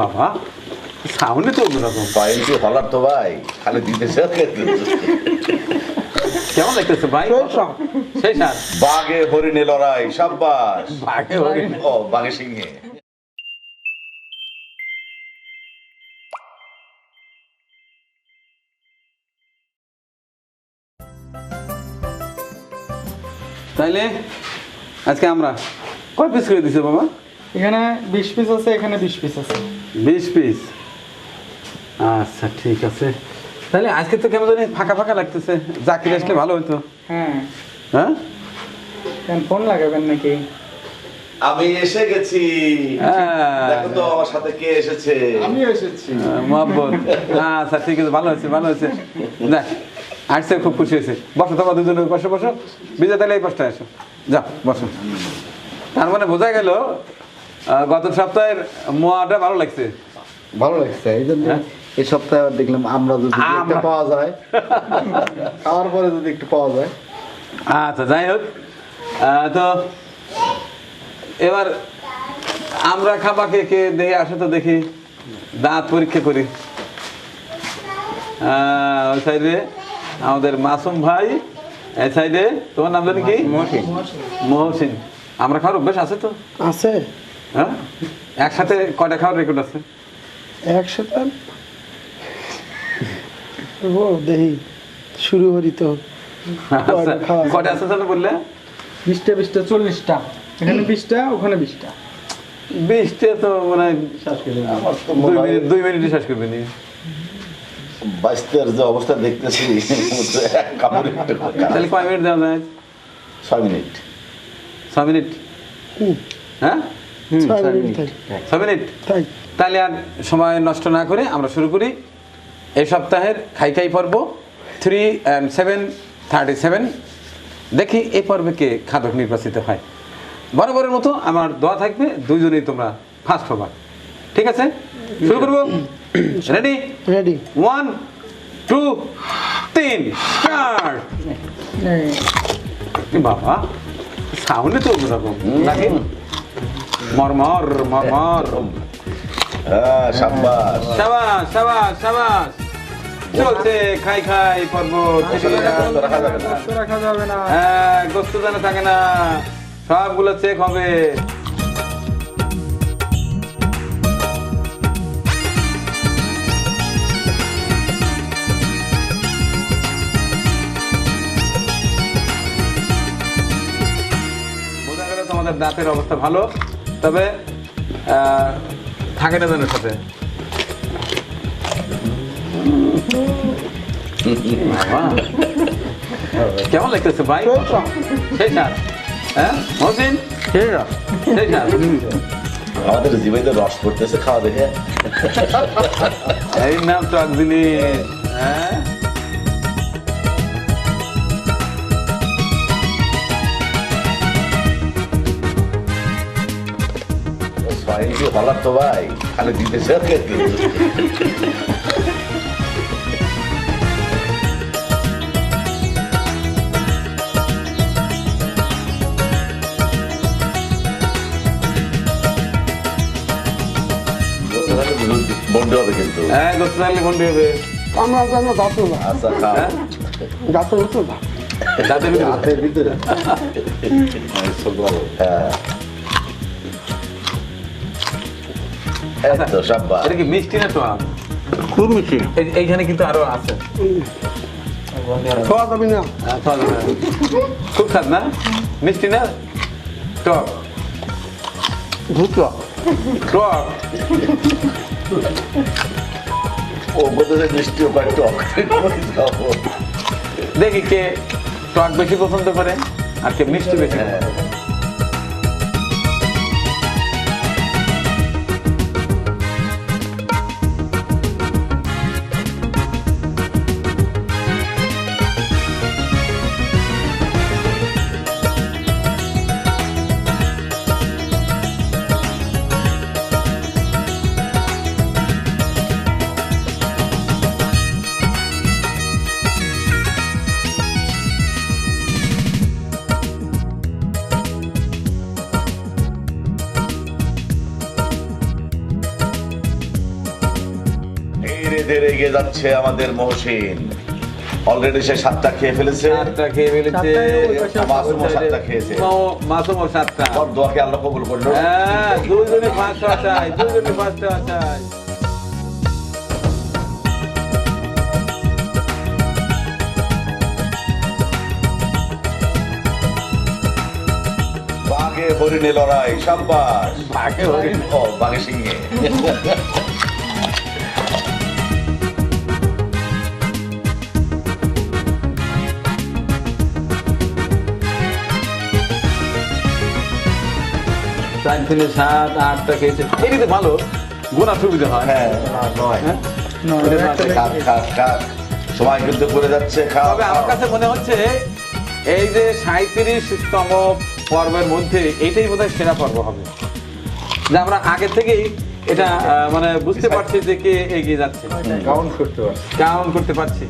বাবা সাউন্ডে তো অন্যরকম। পয়েন্টে হলার তো ভাই খালি দিতেছে কেমন লাগতেছে ভাই? সেই সার বাঘে হরিণে লড়াই সাব্বাস। বাঘে হরিণ। ও বাঘে সিংহে। তাইলে আজকে আমরা কয় পিস করে দিছে বাবা? এখানে বিশ পিস আছে এখানে বিশ পিস আছে। বিশ পিস আচ্ছা ঠিক আছে। তাহলে আজকে তো কেমন জানি ফাঁকা ফাঁকা লাগতেছে। জাকির আসলে ভালো হতো হ্যাঁ। হ্যাঁ? কেন ফোন লাগাবেন নাকি? আমি এসে গেছি। হ্যাঁ। দেখো তো আমার সাথে কে এসেছে। আমিও এসেছি। মহব্বত। আচ্ছা ঠিক আছে ভালো হয়েছে ভালো হয়েছে। যাক আসছে খুব খুশি হয়েছে। বসো তোমার দুজনে বসো বসো। বিজয় তাহলে এই পাশটা এসো যাও বসো। তার মানে বোঝা গেল গত সপ্তাহের মোয়াটা ভালো লাগছে? ভালো লাগছে এই জন্য হ্যাঁ? এই সপ্তাহে দেখলাম আমরা যদি একটু পাওয়া যায় খাওয়ার পরে যদি একটু পাওয়া যায়। আচ্ছা যাই হোক। তো এবার আমরা খাবা কে কে দেখে আসে তো দেখি। দাঁত পরীক্ষা করি। ওই সাইডে আমাদের মাসুম ভাই এই সাইডে তোমার নাম জানি কি? মহসিন। আমরা খাওয়ার অভ্যাস আছে তো? আছে। হ্যাঁ? একসাথে কয়টা খাওয়ার রেকর্ড আছে? একসাথে ও দেখি। শুরু করি তো। আচ্ছা, খাওয়া আছে। কয়টা আছে জানো বললে? বিশটা বিশটা চল্লিশটা। এখানে বিশটা ওখানে বিশটা। বিশটা তো মানে দুই মিনিট দুই মিনিটে শেষ করবে নি বাইশটার যে অবস্থা দেখতেছি তাহলে কয় মিনিট দেওয়া যায়? ছয় মিনিট। ছ মিনিট? হ্যাঁ? ছয় মিনিট তাহলে আর সময় নষ্ট না করে আমরা শুরু করি। এই সপ্তাহের খাই খাই পর্ব three and seven thirty seven দেখি এই পর্বে কে খাদক নির্বাচিত হয়। বরাবরের মতো আমার দোয়া থাকবে দুইজনেই তোমরা ফার্স্ট হবা। ঠিক আছে? শুরু করব? রেডি রেডি ওয়ান টু তিন। স্টার্ট বাবা সাউন্ডে তো অন্যরকম মরমর মরমর হ্যাঁ সাবাস সাবাস সাবাস চলছে খাই খাই পর্ব গোস্ত রাখা যাবে না। গোস্ত রাখা যাবে না। হ্যাঁ গোস্ত যেন থাকে না। সবগুলো চেক হবে। তোমাদের দাঁতের অবস্থা ভালো। তবে আহ, থাকে না যেন সাথে। কেমন লাগতেছে ভাই? সেই সার। হ্যাঁ মহসিন? সেই সার। আমাদের জীবাইতে রস পড়তেছে খাওয়া দেখে। এই নাম তো জিনিস হ্যাঁ? ভাই খালি দিতেছে আর খেতেছে। বন্ধ হবে কিন্তু। হ্যাঁ গোস্ত থাকলে কোনটি হবে। আমরা জানো গাছ না। আচ্ছা খাও। হ্যাঁ? উঠল না। দাঁতের ভিতরে। হাতের ভিতরে হ্যাঁ। তো সাব্বাস এটা কি মিষ্টি না টক খুব মিষ্টি। এইখানে কিন্তু আরও আছে। খাওয়া যাবে না? হ্যাঁ, খাওয়া যাবে। খুব স্বাদ না? মিষ্টি না? টক ঢুকলো টক ও মিষ্টি দেখি কে টক বেশি পছন্দ করে আর কে মিষ্টি বেশি এগিয়ে যাচ্ছে আমাদের মহসিন। অলরেডি সে সাতটা খেয়ে ফেলেছে। সাতটা খেয়ে ফেলেছে। সাতটায় ওই পাশে মাসুমও সাতটা খেয়েছে। মাও- সাতটা। ওর দোয়াকে আল্লাহ কবুল করল। হ্যাঁ চাই চাই। বাঘে হরিণে লড়াই সাব্বাস। বাঘে হরিণ। ও বাঘে সিংহে। চার সাত আটটা খেয়েছে। এটি তো ভালো গোনা সুবিধা হয়। হ্যাঁ নয়। হ্যাঁ? নয়, খাক সময় কিন্তু করে যাচ্ছে তবে আমার কাছে মনে হচ্ছে এই যে সাঁত্রিশতম পর্বের মধ্যে এইটাই বোধহয় সেরা পর্ব হবে। যে আমরা আগে থেকেই এটা মানে বুঝতে পারছি যে কে এগিয়ে যাচ্ছে। কাউন্ট করতে পারছি। কাউন্ট করতে পারছি।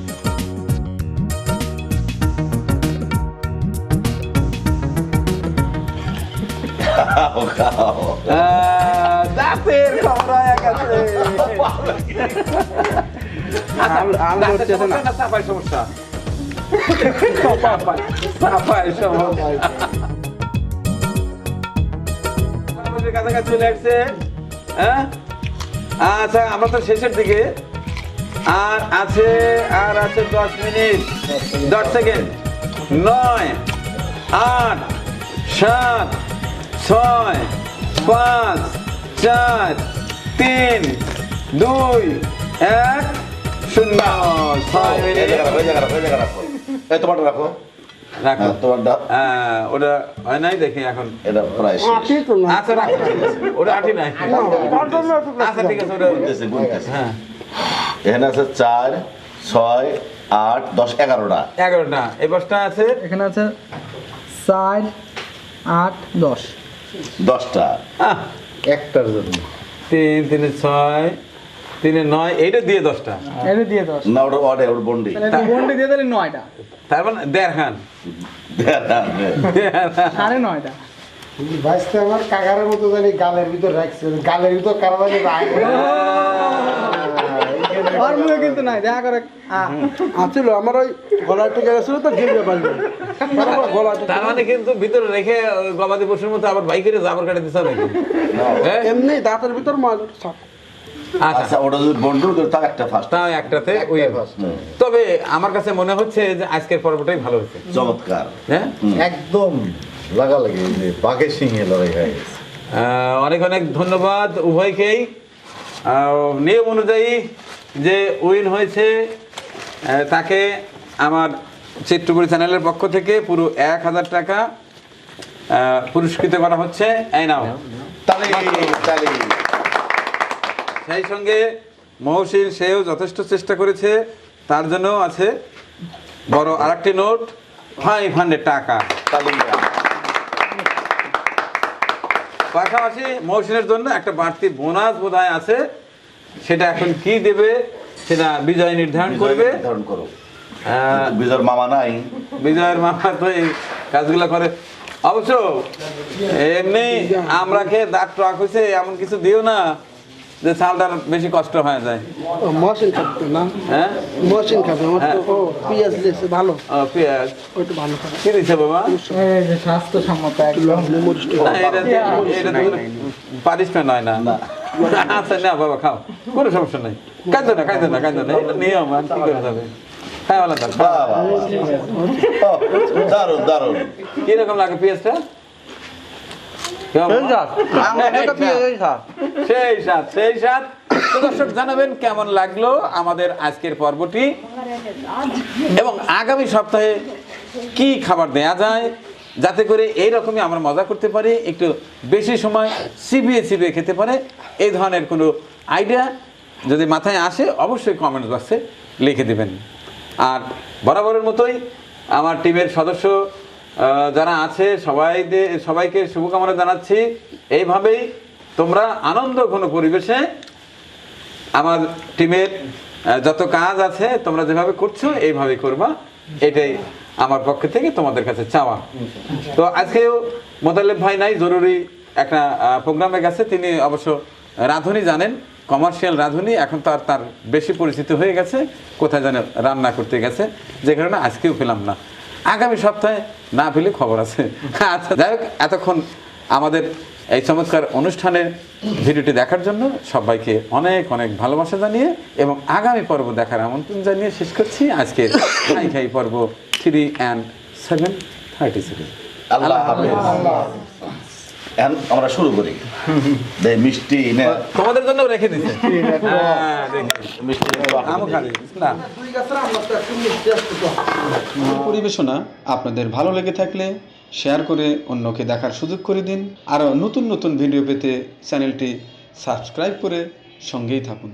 কাছাকাছি চলে আসছে হ্যাঁ আচ্ছা আমরা তো শেষের দিকে আর আছে আর আছে দশ মিনিট দশ সেকেন্ড নয় আট সাত ছয় পাঁচ চার তিন দুই এক শূন্য। ছয় জায়গা রাখো, রাখো। রাখো। রাখো। হ্যাঁ, হ্যাঁ, ওটা হয় নাই দেখি এখন। এটা প্রায় আচ্ছা রাখো ওটা আটি নাই। না, আচ্ছা ঠিক আছে ওটা গুনতেছে, গুনতেছে। হ্যাঁ। এখানে আছে চার ছয় আট দশ এগারোটা। এগারোটা। এই বসটা আছে? এখানে আছে চার আট দশ। দশটা। আহ, একটার জন্য। তিন তিনে ছয় তিনে নয় এইটা দিয়ে দশটা। এটা দিয়ে দশ। না ওটা ওটা ওটা বন্ডি। তাহলে বন্ডে দিয়ে দিলে নয়টা। তার মানে দেড় খান। সাড়ে নয়টা। ভাইসতে আমার কাকারের মতো জানি গালের ভিতর রাখছে গালের ভিতর কারা জানি মুখে কিন্তু নাই দেখা করে আ, আছিল আমার ওই গলায় টিকে গেছিল তো গিলতে পারল তার মানে কিন্তু ভিতরে রেখে গবাদি পশুর মতো আবার বাইকের জাবর কাটে দিতে হবে নাকি? হ্যাঁ? এমনি দাঁতের ভিতর সব। আচ্ছা। আচ্ছা ওটা যদি করে তাও একটা ফার্স্ট তাও একটাতে ওই তবে আমার কাছে মনে হচ্ছে যে আজকের পর্বটাই ভালো হয়েছে। চমৎকার। হ্যাঁ? একদম লাগালাগি বাঘের সিংহে লড়াই হয়ে গেছে। অনেক অনেক ধন্যবাদ উভয়কেই। নিয়ম অনুযায়ী যে উইন হয়েছে তাকে আমার চিত্রপুরি চ্যানেলের পক্ষ থেকে পুরো এক হাজার টাকা পুরস্কৃত করা হচ্ছে। এই নাও। সেই সঙ্গে মহসিন সেও যথেষ্ট চেষ্টা করেছে। তার জন্য আছে বড় আরেকটি নোট ফাইভ হান্ড্রেড টাকা। পাশাপাশি মহসিনের জন্য একটা বাড়তি বোনাস বোধহয় আছে। সেটা এখন কি দেবে সেটা বিজয় নির্ধারণ করবে। নির্ধারণ করো আহ, বিজয়ের মামা নাই। বিজয়ের মামা তো এই কাজগুলো করে। অবশ্য এমনি আমরা খেয়ে দাঁত টক হয়েছে এমন কিছু দিও না যে চালটার বেশি কষ্ট হয়ে যায়। ও, মহসিন খাবে না? হ্যাঁ? মহসিন খাবে আমার তো ও পিঁয়াজ দিয়েছে ভালো। পেঁয়াজ। ওইটা ভালো। খাবে কি দিচ্ছে বাবা? স্বাস্থ্যসম্মত একদম। না, এটা এটা তো হয় না। আচ্ছা না বাবা খাও কোনো সমস্যা নেই না না কীরকম লাগে। সেই সেই জানাবেন কেমন লাগল আমাদের আজকের পর্বটি এবং আগামী সপ্তাহে কি খাবার দেয়া যায় যাতে করে এই রকমই আমরা মজা করতে পারি, একটু বেশি সময় চিবিয়ে চিবিয়ে খেতে পারে, এই ধরনের কোনো আইডিয়া যদি মাথায় আসে, অবশ্যই কমেন্ট বক্সে লিখে দেবেন। আর বরাবরের মতোই আমার টিমের সদস্য যারা আছে সবাই সবাইকে শুভকামনা জানাচ্ছি। এইভাবেই তোমরা আনন্দ ঘন পরিবেশে আমার টিমের যত কাজ আছে, তোমরা যেভাবে করছ এইভাবে করবা। এটাই আমার পক্ষ থেকে তোমাদের কাছে চাওয়া। তো আজকেও মোতালেব ভাই নাই, জরুরি একটা প্রোগ্রামে গেছে। তিনি অবশ্য রাঁধুনি জানেন কমার্শিয়াল রাঁধুনি, এখন তো আর তার বেশি পরিচিত হয়ে গেছে, কোথায় যেন রান্না করতে গেছে। যে কারণে আজকেও পেলাম না। আগামী সপ্তাহে না পেলে খবর আছে। আচ্ছা যাই হোক, এতক্ষণ আমাদের এই চমৎকার অনুষ্ঠানের ভিডিওটি দেখার জন্য সবাইকে অনেক অনেক ভালোবাসা জানিয়ে এবং আগামী পর্ব দেখার আমন্ত্রণ জানিয়ে শেষ করছি। আজকে খাই খাই পর্ব থ্রি অ্যান্ড সেভেন থার্টি আল্লাহ এখন আমরা শুরু করি। মিষ্টি তোমাদের জন্য রেখে দিচ্ছে হ্যাঁ, মিষ্টি না। পরিবেশনা আপনাদের ভালো লেগে থাকলে শেয়ার করে অন্যকে দেখার সুযোগ করে দিন। আরও নতুন নতুন ভিডিও পেতে চ্যানেলটি সাবস্ক্রাইব করে সঙ্গেই থাকুন।